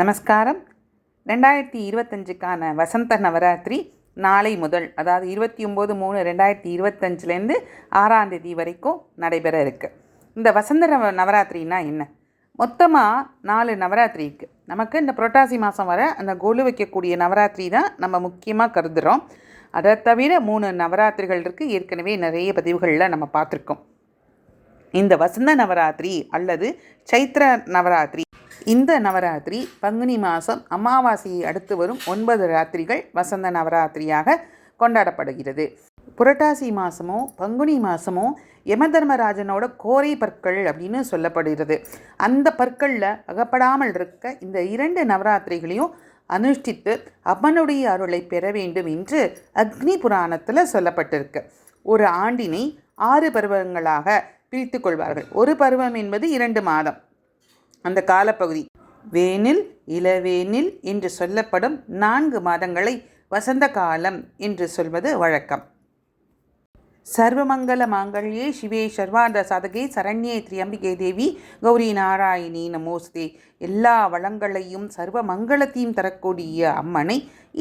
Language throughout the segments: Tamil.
நமஸ்காரம். ரெண்டாயிரத்தி இருபத்தஞ்சுக்கான வசந்த நவராத்திரி நாளை முதல் அதாவது இருபத்தி ஒம்பது மூணு ரெண்டாயிரத்தி இருபத்தஞ்சிலேருந்து ஆறாம் தேதி வரைக்கும் நடைபெற இருக்குது இந்த வசந்த நவ நவராத்திரினா என்ன? மொத்தமாக நாலு நவராத்திரி இருக்குது நமக்கு இந்த புரட்டாசி மாதம் வர அந்த கொலு வைக்கக்கூடிய நவராத்திரி தான் நம்ம முக்கியமாக கருதுகிறோம் அதை தவிர மூணு நவராத்திரிகள் இருக்குது ஏற்கனவே நிறைய பதிவுகளில் நம்ம பார்த்துருக்கோம். இந்த வசந்த நவராத்திரி அல்லது சைத்ர நவராத்திரி இந்த நவராத்திரி பங்குனி மாதம் அமாவாசையை அடுத்து வரும் ஒன்பது ராத்திரிகள் வசந்த நவராத்திரியாக கொண்டாடப்படுகிறது. புரட்டாசி மாதமோ பங்குனி மாதமோ யமதர்மராஜனோட கோரை பற்கள் அப்படின்னு சொல்லப்படுகிறது. அந்த பற்களில் அகப்படாமல் இருக்க இந்த இரண்டு நவராத்திரிகளையும் அனுஷ்டித்து அவனுடைய அருளை பெற வேண்டும் என்று அக்னி புராணத்தில் சொல்லப்பட்டிருக்கு. ஒரு ஆண்டினை ஆறு பருவங்களாக பிரித்து கொள்வார்கள். ஒரு பருவம் என்பது இரண்டு மாதம். அந்த காலப்பகுதி. வேனில் இளவேனில் என்று சொல்லப்படும் நான்கு மாதங்களை வசந்த காலம் என்று சொல்வது வழக்கம். சர்வமங்கல மாங்கல்யே சிவே சர்வார்த்த சாதகே சரண்யே திரியம்பிகே தேவி கௌரி நாராயணி நமோஸ்தே. எல்லா வளங்களையும் சர்வ மங்களத்தையும் தரக்கூடிய அம்மனை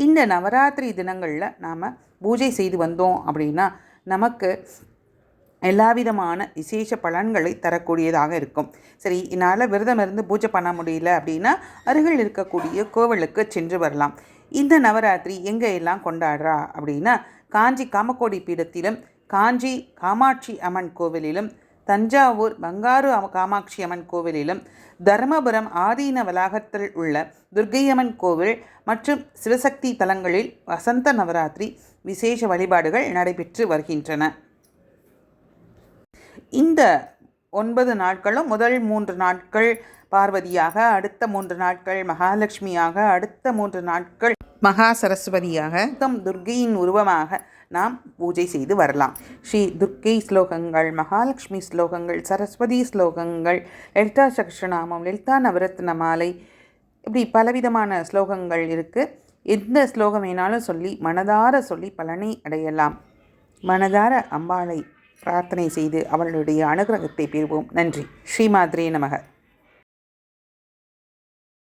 இந்த நவராத்திரி தினங்களில் நாம் பூஜை செய்து வந்தோம் அப்படின்னா நமக்கு எல்லா விதமான விசேஷ பலன்களை தரக்கூடியதாக இருக்கும். சரி என்னால் விரதம் இருந்து பூஜை பண்ண முடியல அப்படின்னா அருகில் இருக்கக்கூடிய கோவிலுக்கு சென்று வரலாம். இந்த நவராத்திரி எங்கே எல்லாம் கொண்டாடுறா அப்படின்னா காஞ்சி காமக்கோடி பீடத்திலும் காஞ்சி காமாட்சி அம்மன் கோவிலிலும் தஞ்சாவூர் பங்காரு காமாட்சி அம்மன் கோவிலிலும் தர்மபுரம் ஆதீன வளாகத்தில் உள்ள துர்க்கையம்மன் கோவில் மற்றும் சிவசக்தி தலங்களில் வசந்த நவராத்திரி விசேஷ வழிபாடுகள் நடைபெற்று வருகின்றன. இந்த ஒன்பது நாட்களும் முதல் மூன்று நாட்கள் பார்வதியாக அடுத்த மூன்று நாட்கள் மகாலட்சுமியாக அடுத்த மூன்று நாட்கள் மகா சரஸ்வதியாக தம் துர்க்கையின் உருவமாக நாம் பூஜை செய்து வரலாம். ஸ்ரீ துர்க்கை ஸ்லோகங்கள் மகாலட்சுமி ஸ்லோகங்கள் சரஸ்வதி ஸ்லோகங்கள் லலிதா சகஸ்ரநாமம் லலிதா நவரத்ன மாலை இப்படி பலவிதமான ஸ்லோகங்கள் இருக்குது எந்த ஸ்லோகம் வேணாலும் சொல்லி மனதார சொல்லி பலனை அடையலாம். மனதார அம்பாளை பிரார்த்தனை செய்து அவளுடைய அனுகிரகத்தை பெறுவோம். நன்றி. ஸ்ரீமாத்ரே நமக.